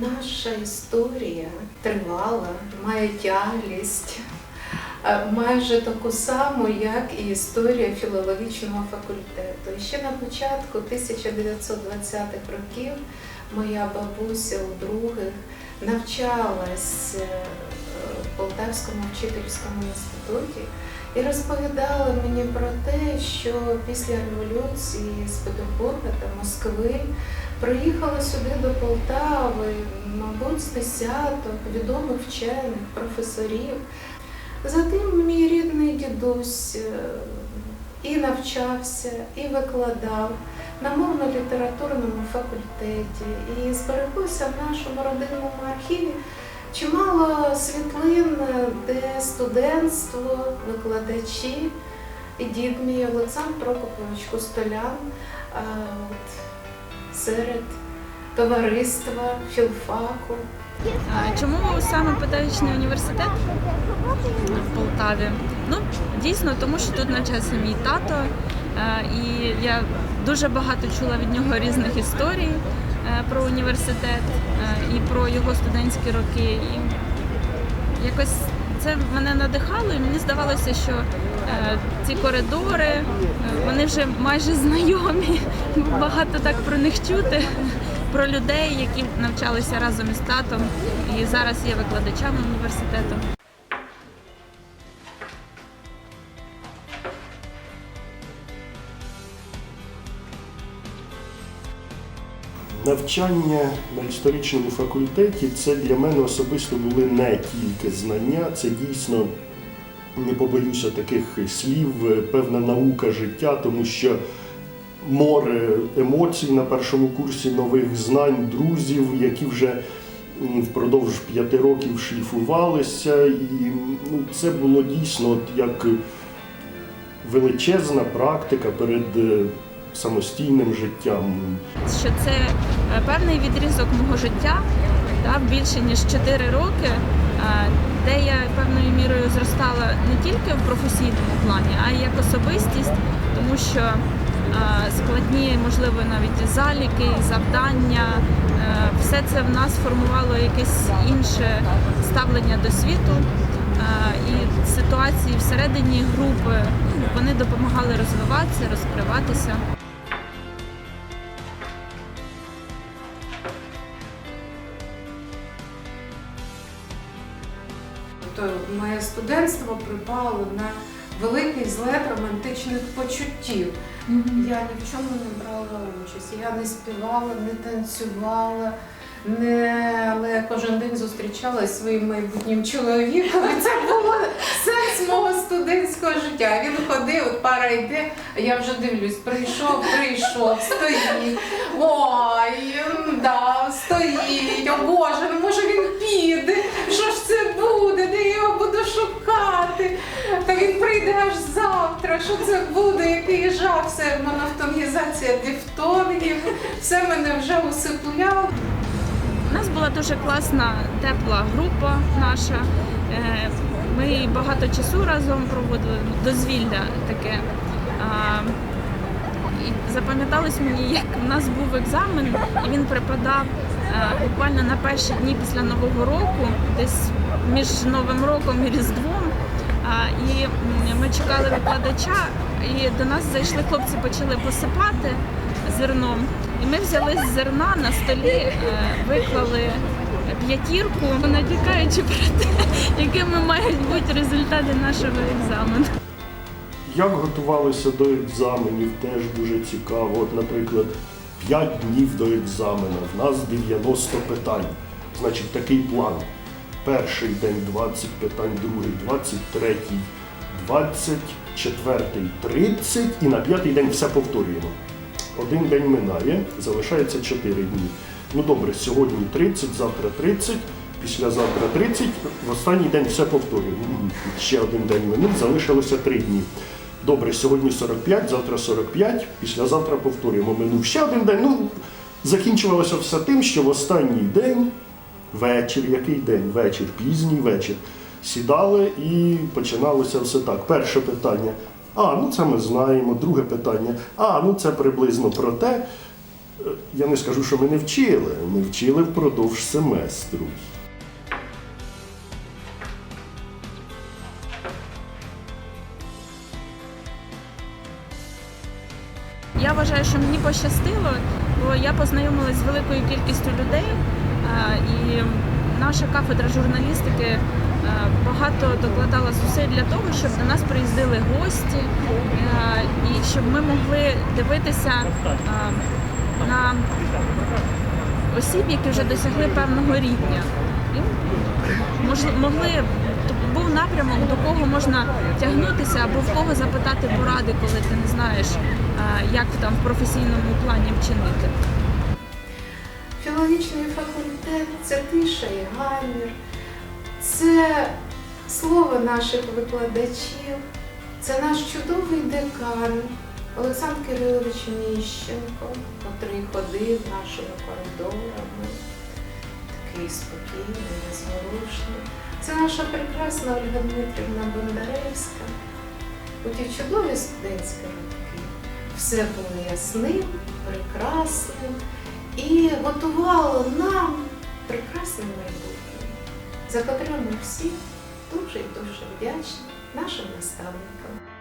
Наша історія тривала, має тяглість, е, майже таку саму, як і історія філологічного факультету. І ще на початку 1920-х років моя бабуся у других навчалась е, в Полтавському вчительському інституті і розповідала мені про те, що після революції з Петербурга та Москви приїхала сюди до Полтави, мабуть, з десяток відомих вчених, професорів. Затим мій рідний дідусь е, і навчався, і викладав на мовно-літературному факультеті. І збереглося в нашому родинному архіві чимало світлин, де студентство, викладачі, і дід мій Олександр Прокопович Кустолян серед товариства, філфаку. Чому саме педагогічний університет в Полтаві? Ну, дійсно, тому що тут навчався мій тато, е, і я дуже багато чула від нього різних історій е, про університет е, і про його студентські роки. І якось це мене надихало, і мені здавалося, що е, ці коридори е, вони вже майже знайомі. Багато так про них чути, про людей, які навчалися разом із татом, і зараз є викладачами університету. Навчання на історичному факультеті це для мене особисто були не тільки знання, це дійсно, не побоюся таких слів, певна наука життя, тому що море емоцій на першому курсі нових знань, друзів, які вже впродовж п'яти років шліфувалися. І ну, це було дійсно от як величезна практика перед е, самостійним життям. Що це е, певний відрізок мого життя, да, більше ніж 4 роки, е, де я певною мірою зростала не тільки в професійному плані, а й як особистість, тому що е, складні, можливо, навіть заліки, завдання, все це в нас формувало якесь інше ставлення до світу. І ситуації всередині групи вони допомагали розвиватися, розкриватися. Моє студентство припало на великий злет романтичних почуттів. Я ні в чому не брала участь. Я не співала, не танцювала, не... але я кожен день зустрічалася зі своїм майбутнім чоловіком. І це було сенс мого студентського життя. Він ходив, от пара йде, а я вже дивлюсь, прийшов, прийшов, стоїть. Ой, да, стоїть, о Боже, ну може він піде. Що це буде? Який жах, все монофтонгізація дифтонгів, все мене вже усипляло. У нас була дуже класна тепла група наша. Е, Ми багато часу разом проводили ну, дозвілля таке. І запам'яталось мені, як в нас був екзамен, і він припадав е, буквально на перші дні після Нового року, десь між Новим роком і Різдвом. І ми чекали викладача, і до нас зайшли хлопці, почали посипати зерном. І ми взяли з зерна на столі, е, виклали п'ятірку, натякаючи про те, якими мають бути результати нашого екзамену. Як готувалися до екзаменів, теж дуже цікаво. От, наприклад, 5 днів до екзамену, в нас 90 питань. Значить, такий план. Перший день 20 питань, другий 23, 24, 30 і на п'ятий день все повторюємо. Один день минає, залишається 4 дні. Ну добре, сьогодні 30, завтра 30, післязавтра 30, в останній день все повторюємо. Ще один день минув, залишилося 3 дні. Добре, сьогодні 45, завтра 45, післязавтра повторюємо. Минув ще один день. Ну, закінчувалося все тим, що в останній день, вечір, який день? Вечір, пізній вечір. Сідали і починалося все так. Перше питання. А, ну це ми знаємо. Друге питання. А, ну це приблизно про те. Е, Я не скажу, що ми не вчили, ми вчили впродовж семестру. Я вважаю, що мені пощастило, бо я познайомилася з великою кількістю людей, і наша кафедра журналістики е, багато докладала зусиль для того, щоб до нас приїздили гості, е, і щоб ми могли дивитися е, на осіб, які вже досягли певного рівня. І могли тобто був напрямок, до кого можна тягнутися, або в кого запитати поради, коли ти не знаєш, як там в професійному плані вчинити. Філологічний факультет це тиша і гамір, це слово наших викладачів, це наш чудовий декан Олександр Кирилович Міщенко, котрий ходив нашими коридорами, такий спокійний, незворушний. Це наша прекрасна Ольга Дмитрівна Бондаревська. У ті чудові студентські роки все було ясним, прекрасним і готувало нам прекрасне майбутнє, за котре ми всі дуже і дуже вдячні нашим наставникам.